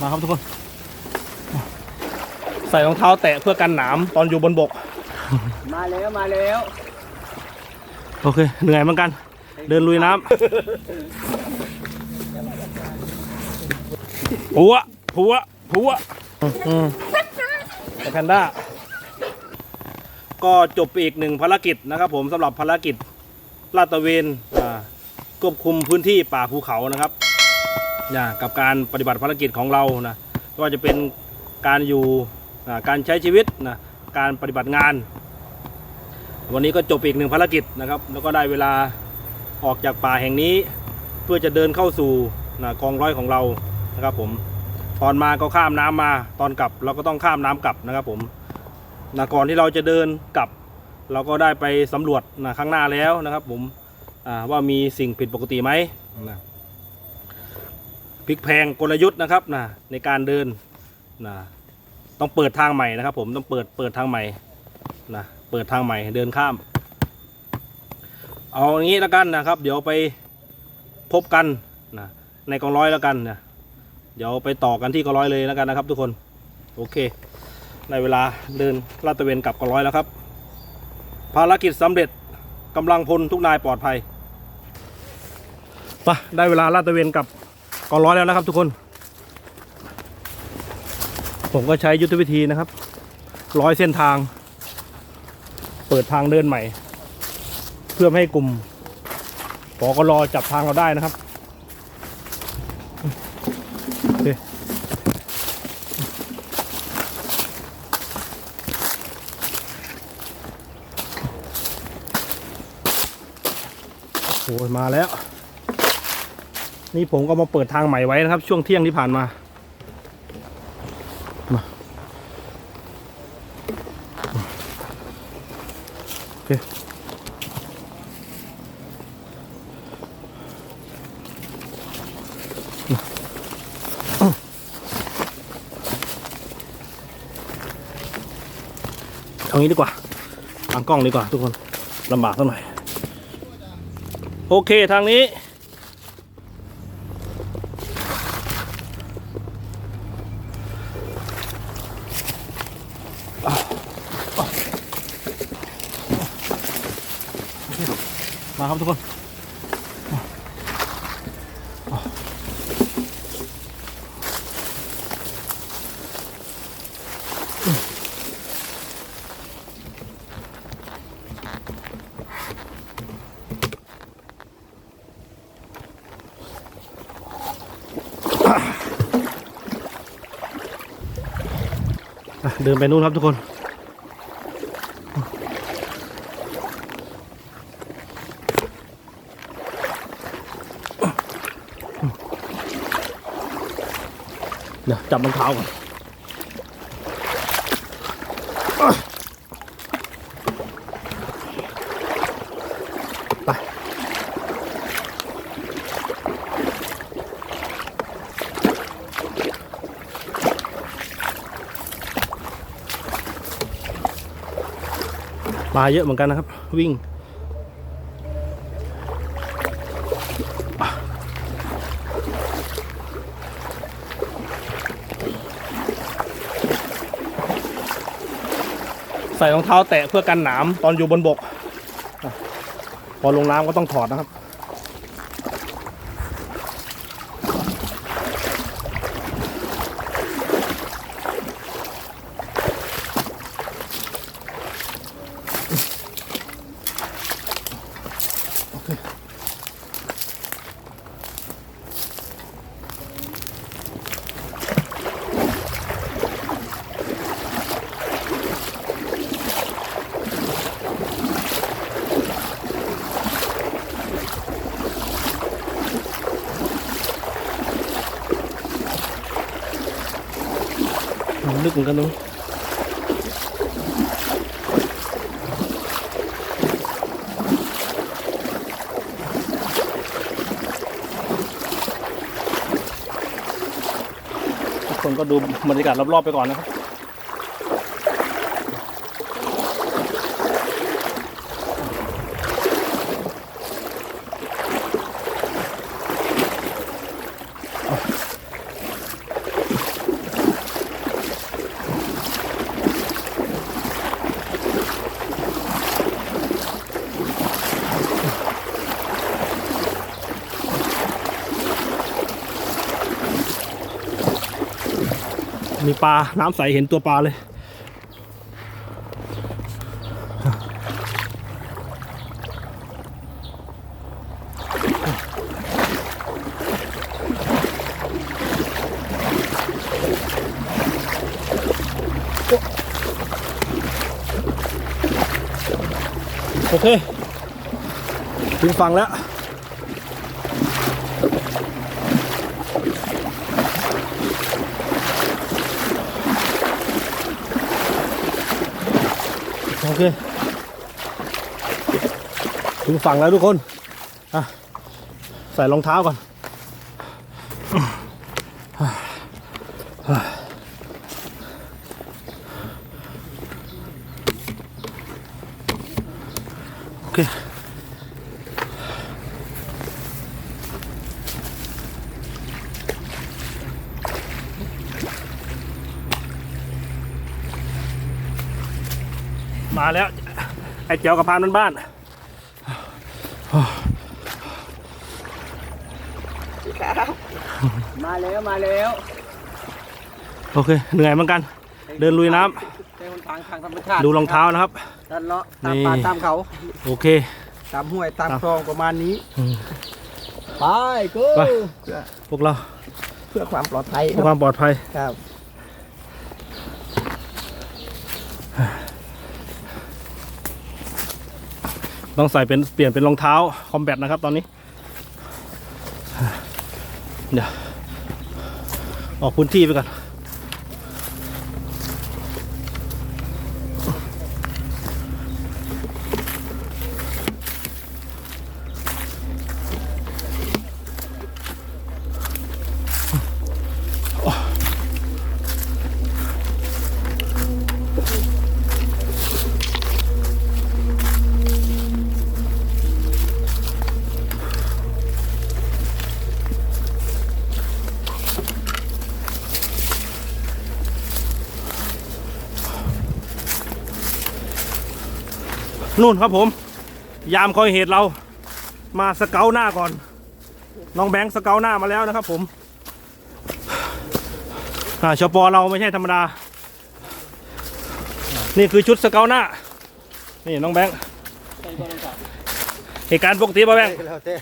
มาครับทุกคน ใส่รองเท้าแตะเพื่อกันหนามตอนอยู่บนบก มาแล้วมาแล้วโอเค เหนื่อยเหมือนกัน เดินลุยน้ำผัวผัวผัวอืมแต่แพนด้า ก็จบไปอีกหนึ่งภารกิจนะครับผมสำหรับภารกิจลาดตระเวนอ่าควบคุมพื้นที่ป่าภูเขานะครับ นะกับการปฏิบัติภารกิจของเรานะไม่ว่าจะเป็นการอยู่อ่าการใช้ชีวิตนะการปฏิบัติงาน วันนี้ก็จบอีกหนึ่งภารกิจนะครับ แล้วก็ได้เวลาออกจากป่าแห่งนี้ เพื่อจะเดินเข้าสู่นะกองร้อยของเรานะครับผมตอนมาก็ข้ามน้ำมาตอนกลับเราก็ต้องข้ามน้ำกลับนะครับผมนะก่อนที่เราจะเดินกลับ เราก็ได้ไปสำรวจนะข้างหน้าแล้วนะครับผมว่ามีสิ่งผิดปกติไหมนะ พลิกแพลงกลยุทธ์นะครับนะในการเดินนะต้องเปิดทางใหม่นะครับ ผมต้องเปิดเปิดทางใหม่นะเปิดทางใหม่เดินข้าม เอาอย่างนี้แล้วกันนะครับ เดี๋ยวไปพบกันนะในกองร้อยแล้วกันนะเดี๋ยวไปต่อกันที่กองร้อยเลยแล้วกันนะครับ ทุกคนโอเค ในเวลาเดินลาดตระเวนกลับกองร้อยแล้วครับ ภารกิจสำเร็จกำลังพลทุกนายปลอดภัยปะได้เวลาลาดตระเวนกลับ กองร้อยแล้วนะครับทุกคน ผมก็ใช้ยุทธวิธีนะครับ ร้อยเส้นทาง เปิดทางเดินใหม่ เพื่อให้กลุ่มปอกรอจับทางเราได้นะครับโอเคโอ้ยมาแล้ว นี่ผมก็มาเปิดทางใหม่ไว้นะครับ ช่วงเที่ยงที่ผ่านมามาโอเคเอางี้ดีกว่าทางกล้องดีกว่าทุกคนลำบากสักหน่อย โอเคทางนี้ ครับทุกคนเดินไปนู่นครับทุกคน เดี๋ยวจับรองเท้าก่อนไปมาเยอะเหมือนกันนะครับ วิ่ง ใส่รองเท้าแตะเพื่อกันหนามตอนอยู่บนบก พอลงน้ำก็ต้องถอดนะครับ ลึกเหมือนกันนู้นทุกคนก็ดูบรรยากาศรอบๆไปก่อนนะครับ มีปลา น้ำใสเห็นตัวปลาเลย โอเคถึงฝั่งแล้ว เคถึงฝั่งแล้วทุกคน อะ ใส่รองเท้าก่อน โอเค มาแล้ว ไอ้เจียวกับพานบ้านๆมาแล้วมาแล้วโอเค เหนื่อยเหมือนกัน เดินลุยน้ำในหนทางทางธรรมชาติดูรองเท้านะครับตัดเลาะตามนี่ป่าตามเขา โอเค ตามห้วยตามครับคลองประมาณนี้ อืม ไปกูไปเพื่อพวกเราเพื่อความปลอดภัยเพื่อความปลอดภัย ครับ ต้องใส่เป็นเปลี่ยนเป็นรองเท้าคอมแบทนะครับตอนนี้ เดี๋ยว ออกพื้นที่ไปก่อน นู่นครับผม ยามคอยเหตุเรา มาสเกลหน้าก่อน น้องแบงค์สเกลหน้ามาแล้วนะครับผมอ่าชปเราไม่ใช่ธรรมดา นี่คือชุดสเกลหน้า นี่น้องแบงค์เหตุการณ์ปกติป่ะแบงค์แล้วแต่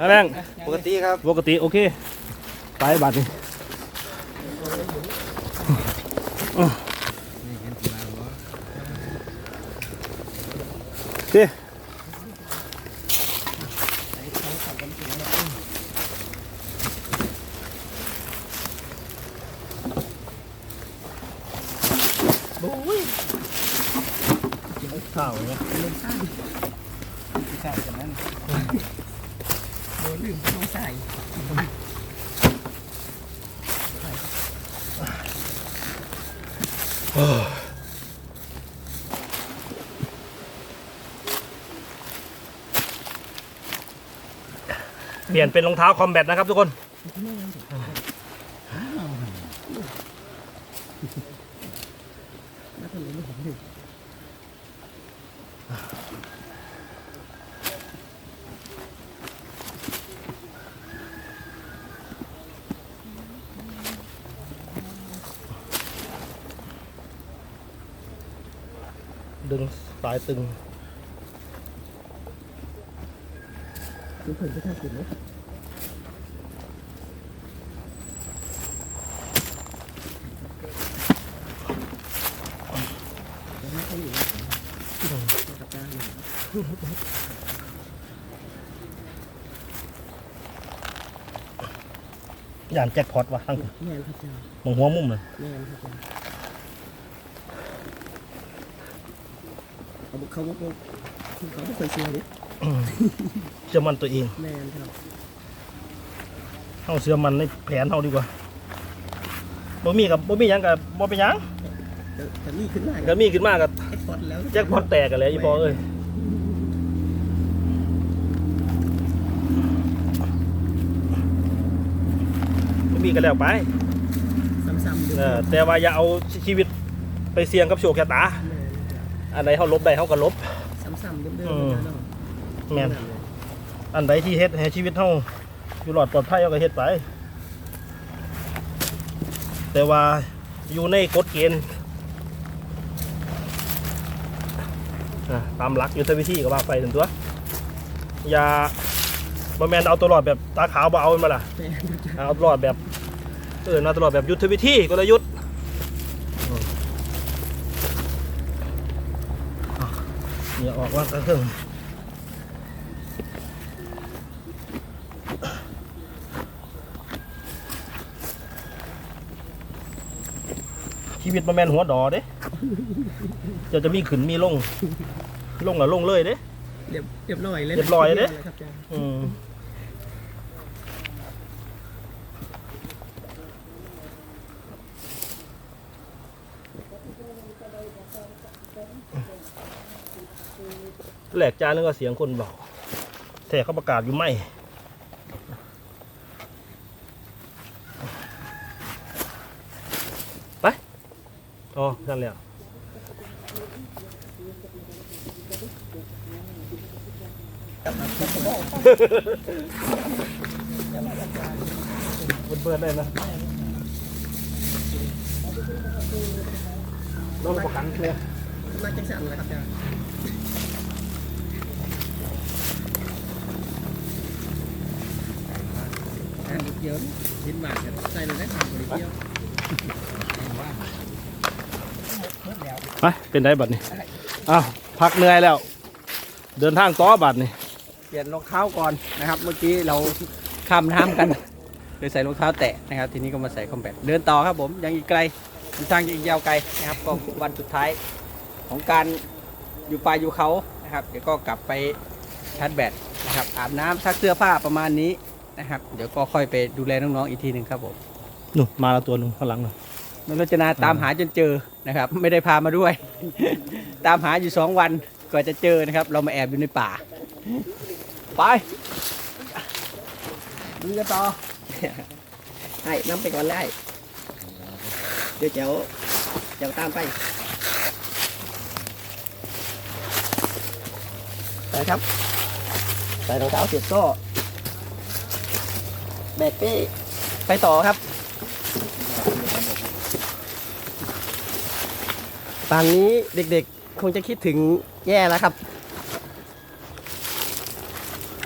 นะแบงค์ปกติครับ ปกติโอเค ไปบัตรนี่ โอเคข้าวเนี่ยใช่จากนั้นโดนลืมต้องใส่ เปลี่ยนเป็นรองเท้าคอมแบทนะครับทุกคน ดึงสายตึง คุณเพิ่นจะทำกินไหมย่านแจ็คพอตว่ะทั้งแม่นพระเจ้ามองหัวมุมเลยแม่นพระเจ้าเขาบอกเขาบอกว่าเขาไม่เคยเชื่อดิ เชื่อมันตัวเองแม่นครับเอาเชื่อมันในแผนเอาดีกว่าบ่มีกับบ่มีหยังกับบ่เป็นหยังแต่แต่นี่ขึ้นมาก็มีขึ้นมากับไอ้ฟอดแล้วแจ็คพอตแตกกันเลยอีพอเอ้ยบ่มีกันแล้วไปซ้ำๆเออแต่ว่าอย่าเอาชีวิตไปเสี่ยงกับโชคชะตาอันไหนเฮาลบได้เฮาก็ลบ ซ้ำๆเดิมอืมๆเนาะ แม่นอันใดที่เฮ็ดให้ชีวิตเฮาอยู่รอดปลอดภัยเฮาก็เฮ็ดไป แต่ว่าอยู่ในกฎเกณฑ์อะตามหลักยุทธวิธีก็ว่าไปถึงตัว อย่าบอแมนเอาตัวรอดแบบตาขาวบ่เอาเป็นมาล่ะ เอาตัวรอดแบบเออเอาตัวรอดแบบยุทธวิธีกลยุทธ์อืมอะเนี่ยออกว่ากระเครื่อง ชีวิตบอแมนหัวดอเด้จะจะมีขึ้นมีลง ลงละลงเลยเด้ เรียบเรียบร้อยเลยเรียบร้อยเลย ครับอาจารย์อืมแหลกจานนึงก็เสียงคนบอกแต่เขาประกาศอยู่ไม่ อ๋อนั่นแหละเบิร์ดได้นะรถประกันเนี่ยมาจังสันเลยครับอาจารย์อันนี้เดียวชิ้นบาทกันใส่เลยได้ผ่านบริเดียวว่าเบิดแล้ว ไปเป็นได้บัตรนี่อ้าวพักเหนื่อยแล้ว เดินทางต่อบัตรนี่เปลี่ยนรองเท้าก่อนนะครับ เมื่อกี้เราข้ามน้ำกันเลยใส่รองเท้าแตะนะครับ ทีนี้ก็มาใส่คอมแบทเดินต่อครับผมยังอีกไกลทางยังอีกยาวไกลนะครับก็วันสุดท้ายของการอยู่ป่าอยู่เขานะครับ เดี๋ยวก็กลับไปชาร์จแบตนะครับ อาบน้ำซักเสื้อผ้าประมาณนี้นะครับ เดี๋ยวก็ค่อยไปดูแลน้องๆอีกทีหนึ่งครับผมนู่นมาแล้วตัวหนึ่งข้างหลังน่ะ นรจนาตามหาจนเจอนะครับ ไม่ได้พามาด้วย ตามหาอยู่สองวันกว่าจะเจอนะครับ เรามาแอบอยู่ในป่า ไปดูกันต่อให้น้ำไปก่อนได้เดี๋ยวเจ้าเจ้าตามไปไปครับใส่รองเท้าเสียบโซ่แบกเป้ไปต่อครับ ป่านนี้เด็กๆ คงจะคิดถึงแย่แล้วครับ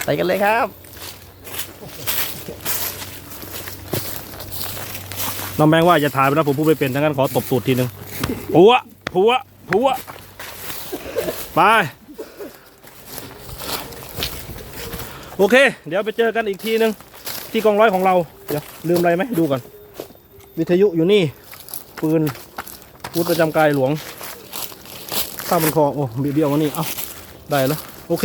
ไปกันเลยครับ น้องแบงว่าจะถ่ายไปแล้วผมพูดไม่เป็นทั้งนั้นขอตบตูดทีหนึ่งผัวผัวผัวไป โอเค เดี๋ยวไปเจอกันอีกทีหนึ่งที่กองร้อยของเรา เดี๋ยวลืมอะไรไหมดูก่อน วิทยุอยู่นี่ ปืน พุทธประจำกายหลวงข้าบนคอ โอ้เบี้ยวๆมานี่ เอาได้แล้ว โอเค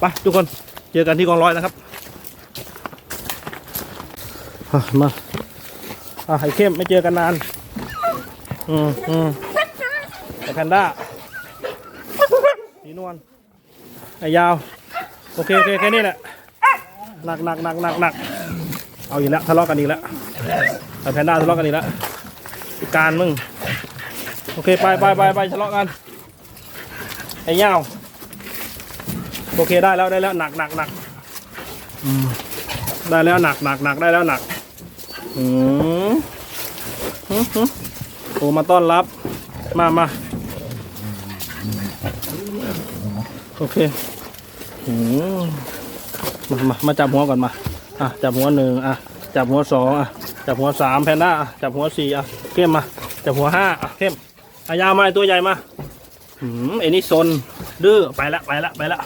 ไปทุกคน เจอกันที่กองร้อยนะครับ มา อะไอ้เข้มไม่เจอกันนาน อืมอืมไอแพนด้าสีนวล ไอ้ยาว โอเคโอเคแค่นี้แหละ หนักหนักหนักหนักหนักเอาอีกแล้วทะเลาะกันอีกแล้ว แพนด้าทะเลาะกันอีกแล้วการมึง โอเค ไปไปไปไปทะเลาะกันไอ้ยาวโอเคได้แล้วได้แล้วหนักหนักหนักได้แล้วหนักหนักหนักได้แล้วหนักอืมหืมหืมโอ้มาต้อนรับ มามาโอเคอืมมามามาจับหัวก่อนมา อะจับหัวหนึ่งอะ จับหัวสองอะจับหัวสามแพนด้าอะจับหัวสี่อะเข้มมาจับหัวห้าอะเข้มอายาวมาไอ้ตัวใหญ่มาอืมไอ้นี่ซนดื้อไปละไปละไปละ